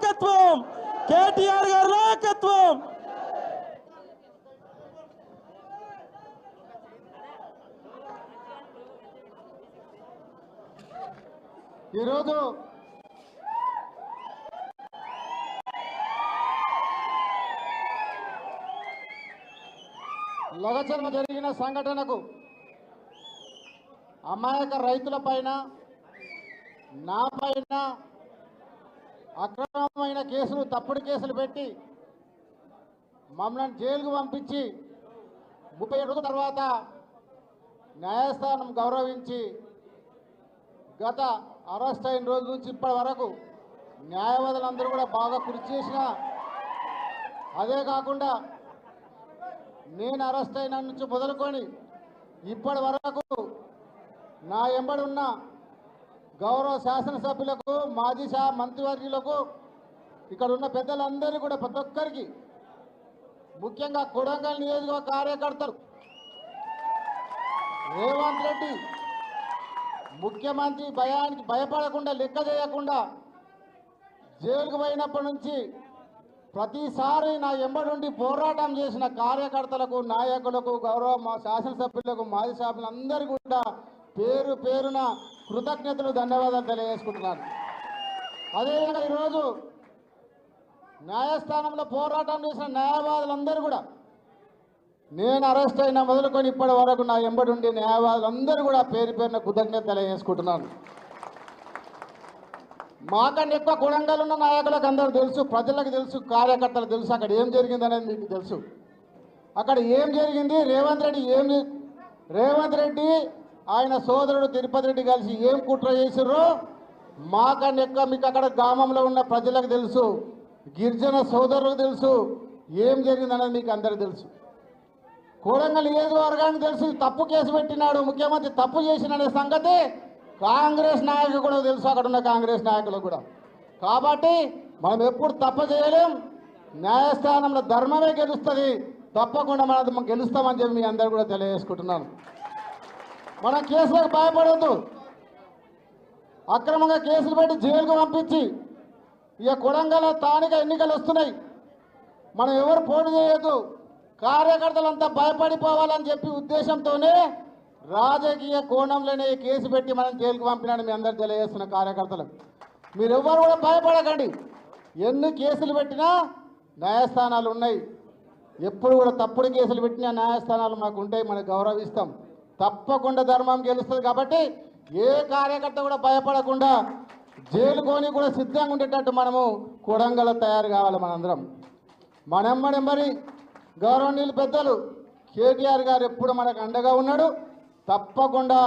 నాయకత్వం. కేటీఆర్ గారి నాయకత్వం. ఈరోజు లగచర్మ జరిగిన సంఘటనకు అమాయక రైతుల పైన నా పైన అక్రమమైన కేసులు తప్పుడు కేసులు పెట్టి మమ్మల్ని జైలుకు పంపించి ముప్పై రోజుల తర్వాత న్యాయస్థానం గౌరవించి గత అరెస్ట్ అయిన రోజు నుంచి ఇప్పటి వరకు న్యాయవాదులందరూ కూడా బాగా కృషి చేసిన అదే కాకుండా నేను అరెస్ట్ అయిన నుంచి మొదలుకొని ఇప్పటి వరకు నా ఎంబడి ఉన్న గౌరవ శాసనసభ్యులకు మాజీ శా మంత్రివర్యులకు ఇక్కడ ఉన్న పెద్దలందరూ కూడా ప్రతి ఒక్కరికి ముఖ్యంగా కొడంగల్ నియోజకవర్గ కార్యకర్తలు రేవంత్ రెడ్డి ముఖ్యమంత్రి భయానికి భయపడకుండా లెక్క చేయకుండా జైలుకు పోయినప్పటి నుంచి ప్రతిసారి నా ఎంబడుండి పోరాటం చేసిన కార్యకర్తలకు నాయకులకు గౌరవ మా శాసనసభ్యులకు మాజీ సభ్యులందరికీ కూడా పేరు పేరున కృతజ్ఞతలు ధన్యవాదాలు తెలియజేసుకుంటున్నాను. అదేవిధంగా ఈరోజు న్యాయస్థానంలో పోరాటం చేసిన న్యాయవాదులందరూ కూడా నేను అరెస్ట్ అయిన మొదలుకొని ఇప్పటి వరకు నా ఎంబడి ఉండే న్యాయవాదులందరూ కూడా పేరు పేరున కృతజ్ఞత తెలియజేసుకుంటున్నాను. మాకన్నా ఎక్కువ కొడంగల్ ఉన్న నాయకులకు అందరూ తెలుసు ప్రజలకు తెలుసు కార్యకర్తలకు తెలుసు అక్కడ ఏం జరిగింది అనేది మీకు తెలుసు. అక్కడ ఏం జరిగింది? రేవంత్ రెడ్డి ఏం రేవంత్ రెడ్డి ఆయన సోదరుడు తిరుపతి రెడ్డి కలిసి ఏం కుట్ర చేసిర్రో? మాకన్నా ఎక్కువ మీకు అక్కడ గ్రామంలో ఉన్న ప్రజలకు తెలుసు. గిరిజన సోదరులకు తెలుసు. ఏం జరిగిందనేది మీకు అందరికీ తెలుసు. కొడంగల్ నియోజకవర్గానికి తెలుసు తప్పు కేసు పెట్టినాడు ముఖ్యమంత్రి తప్పు చేసిననే సంగతి కాంగ్రెస్ నాయకులు కూడా తెలుసు అక్కడ ఉన్న కాంగ్రెస్ నాయకులకు కూడా. కాబట్టి మనం ఎప్పుడు తప్పు చేయలేం. న్యాయస్థానంలో ధర్మమే గెలుస్తుంది. తప్పకుండా మనం గెలుస్తామని చెప్పి మీ అందరు కూడా తెలియజేసుకుంటున్నాను. మనం కేసులకు భయపడవద్దు అక్రమంగా కేసులు పెట్టి జైలుకు పంపించి ఇక కొడంగల్ స్థానిక ఎన్నికలు వస్తున్నాయి. మనం ఎవరు పోటీ చేయొద్దు. కార్యకర్తలంతా భయపడిపోవాలని చెప్పి ఉద్దేశంతోనే రాజకీయ కోణంలోనే కేసు పెట్టి మనం జైలుకు పంపినాడు మీ అందరు తెలియజేస్తున్న కార్యకర్తలకు మీరు కూడా భయపడకండి. ఎన్ని కేసులు పెట్టినా న్యాయస్థానాలు ఉన్నాయి. ఎప్పుడు కూడా తప్పుడు కేసులు పెట్టినా న్యాయస్థానాలు మాకు ఉంటాయి మనం గౌరవిస్తాం. తప్పకుండా ధర్మం గెలుస్తుంది కాబట్టి ఏ కార్యకర్త కూడా భయపడకుండా జైలుకొని కూడా సిద్ధంగా ఉండేటట్టు మనము కొడంగల తయారు కావాలి మనందరం. మరి గౌరవనీయులు పెద్దలు కేటీఆర్ గారు ఎప్పుడు మనకు అండగా ఉన్నాడు. తప్పకుండా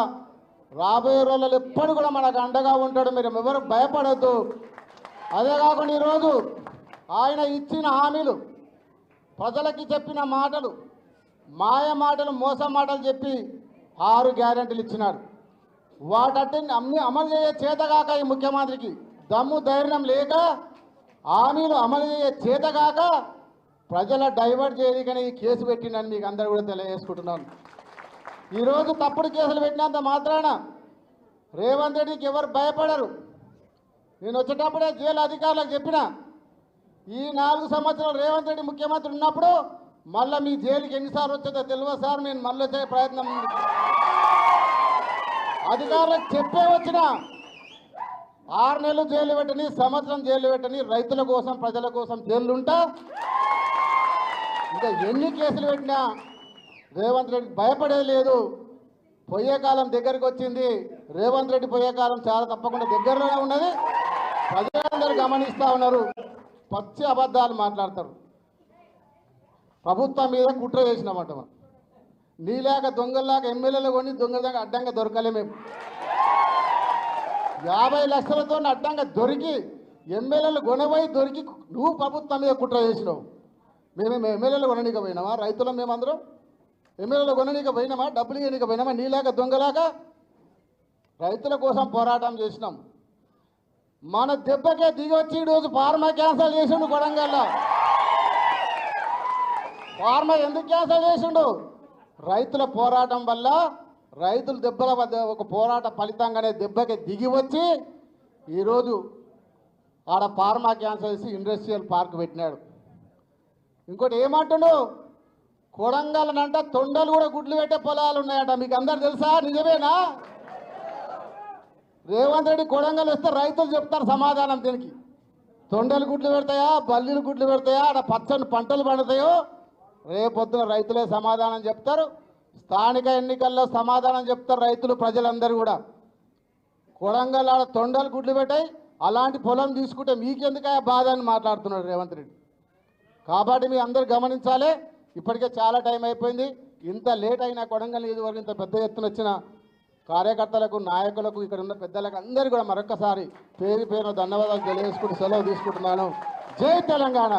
రాబోయే రోజుల్లో ఎప్పుడు కూడా మనకు అండగా ఉంటాడు. మీరు ఎవరు భయపడద్దు. అదే కాకుండా ఈరోజు ఆయన ఇచ్చిన హామీలు ప్రజలకి చెప్పిన మాటలు మాయ మాటలు మోసం మాటలు చెప్పి ఆరు గ్యారెంటీలు ఇచ్చినాడు. వాటన్ని అమ్మి అమలు చేయ చేతగాక ఈ ముఖ్యమంత్రికి. దమ్ము ధైర్యం లేక హామీలు అమలు చేయ చేతగాక ప్రజల డైవర్ట్ చేయడానికని ఈ కేసు పెట్టిందని మీకు అందరూ కూడా తెలియజేసుకుంటున్నాను. ఈరోజు తప్పుడు కేసులు పెట్టినంత మాత్రాన రేవంత్ రెడ్డికి ఎవరు భయపడరు. నేను వచ్చేటప్పుడే జైలు అధికారులకు చెప్పిన ఈ నాలుగు సంవత్సరాలు రేవంత్ రెడ్డి ముఖ్యమంత్రి ఉన్నప్పుడు మళ్ళీ మీ జైలుకి ఎన్నిసార్లు వచ్చేదో తెలియదు సార్ నేను మళ్ళీ వచ్చే ప్రయత్నం అధికారులకు చెప్పే వచ్చిన ఆరు నెలలు జైలు పెట్టని సంవత్సరం జైలు పెట్టని రైతుల కోసం ప్రజల కోసం జైలు ఉంటా. ఇంకా ఎన్ని కేసులు పెట్టినా రేవంత్ రెడ్డి భయపడేది లేదు. పోయే కాలం దగ్గరికి వచ్చింది. రేవంత్ రెడ్డి పోయే కాలం చాలా తప్పకుండా దగ్గరలోనే ఉన్నది. ప్రజలందరూ గమనిస్తూ ఉన్నారు. పచ్చి అబద్ధాలు మాట్లాడతారు. ప్రభుత్వం మీద కుట్ర చేసినామంట మనం. నీలాగా దొంగల్లాగా ఎమ్మెల్యేలు కొని దొంగలాగా అడ్డంగా దొరకలే మేము. యాభై లక్షలతో అడ్డంగా దొరికి ఎమ్మెల్యేలు కొనబోయి దొరికి నువ్వు ప్రభుత్వం మీద కుట్ర చేసినావు. మేము ఎమ్మెల్యేలు కొననీక పోయినామా రైతులం మేమందరం ఎమ్మెల్యేలు కొననీక పోయినామా డబ్బులు ఇవ్వనీక పోయినామా నీలాగా దొంగలాగా రైతుల కోసం పోరాటం చేసినాం. మన దెబ్బకే దిగి వచ్చి ఈరోజు ఫార్మా క్యాన్సల్ చేసిండు కొడంగల్లో. ఫార్మా ఎందుకు క్యాన్సల్ చేసిండు? రైతుల పోరాటం వల్ల రైతులు దెబ్బల వద్ద ఒక పోరాట ఫలితంగానే దెబ్బకి దిగి వచ్చి ఈరోజు ఆడ ఫార్మా క్యాన్సల్ చేసి ఇండస్ట్రియల్ పార్క్ పెట్టినాడు. ఇంకోటి ఏమంటుండు? కొడంగల్నంట తొండలు కూడా గుడ్లు పెట్టే పొలాలు ఉన్నాయట. మీకు అందరు తెలుసా? నిజమేనా? రేవంత్ రెడ్డి కొడంగల్ వస్తే రైతులు చెప్తారు సమాధానం దీనికి. తొండలు గుడ్లు పెడతాయా? బల్లీలు గుడ్లు పెడతాయా? ఆడ పచ్చని పంటలు పండుతాయో? రేపొద్దున రైతులే సమాధానం చెప్తారు. స్థానిక ఎన్నికల్లో సమాధానం చెప్తారు రైతులు ప్రజలందరూ కూడా. కొడంగల్ ఆడ తొండలు గుడ్లు పెట్టాయి. అలాంటి పొలం తీసుకుంటే మీకెందుకయా బాధ అని మాట్లాడుతున్నాడు రేవంత్ రెడ్డి. కాబట్టి మీ అందరు గమనించాలి. ఇప్పటికే చాలా టైం అయిపోయింది. ఇంత లేట్ అయినా కొడంగల్ నియోజకవర్గం ఇంత పెద్ద ఎత్తున వచ్చిన కార్యకర్తలకు నాయకులకు ఇక్కడ ఉన్న పెద్దలకు అందరు కూడా మరొకసారి పేరు పేరు ధన్యవాదాలు తెలియజేసుకుంటూ సెలవు తీసుకుంటున్నాను. జై తెలంగాణ!